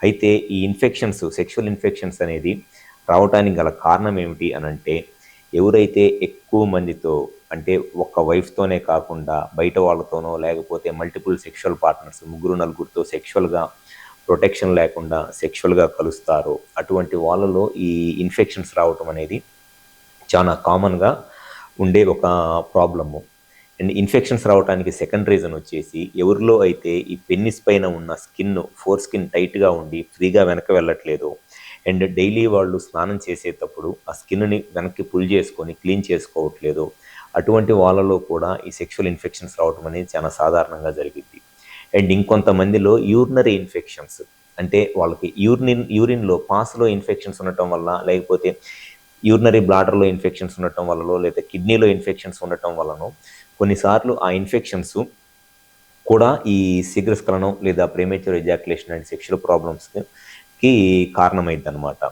అయితే ఈ infections sexual infections అనేది రావటానికి గల కారణం ఏమిటి అని అంటే ఎవరైతే ఎక్కువ మందితో అంటే ఒక్క వైఫ్తోనే కాకుండా బయట వాళ్ళతోనో లేకపోతే మల్టిపుల్ సెక్షువల్ పార్ట్నర్స్ ముగ్గురు నలుగురితో సెక్షువల్గా ప్రొటెక్షన్ లేకుండా సెక్షువల్గా కలుస్తారో అటువంటి వాళ్ళలో ఈ ఇన్ఫెక్షన్స్ రావటం అనేది చాలా కామన్గా ఉండే ఒక ప్రాబ్లము అండ్ ఇన్ఫెక్షన్స్ రావడానికి సెకండ్ రీజన్ వచ్చేసి ఎవరిలో అయితే ఈ పెన్నిస్ పైన ఉన్న స్కిన్ ఫోర్ స్కిన్ టైట్గా ఉండి ఫ్రీగా వెనక వెళ్ళట్లేదు అండ్ డైలీ వాళ్ళు స్నానం చేసేటప్పుడు ఆ స్కిన్ని వెనక్కి పుల్ చేసుకొని క్లీన్ చేసుకోవట్లేదు అటువంటి వాళ్ళలో కూడా ఈ సెక్షువల్ ఇన్ఫెక్షన్స్ రావడం అనేది చాలా సాధారణంగా జరిగింది అండ్ ఇంకొంతమందిలో యూరినరీ ఇన్ఫెక్షన్స్ అంటే వాళ్ళకి యూరిన్ యూరిన్లో పాస్లో ఇన్ఫెక్షన్స్ ఉండటం వల్ల లేకపోతే యూరినరీ బ్లాడర్లో ఇన్ఫెక్షన్స్ ఉండటం వలన లేదా కిడ్నీలో ఇన్ఫెక్షన్స్ ఉండటం వలన కొన్నిసార్లు ఆ ఇన్ఫెక్షన్స్ కూడా ఈ శీఘ్రస్ఖలనం లేదా ప్రేమేచర్ ఎజాక్యులేషన్ అండ్ సెక్షువల్ ప్రాబ్లమ్స్కి కారణమైంది అనమాట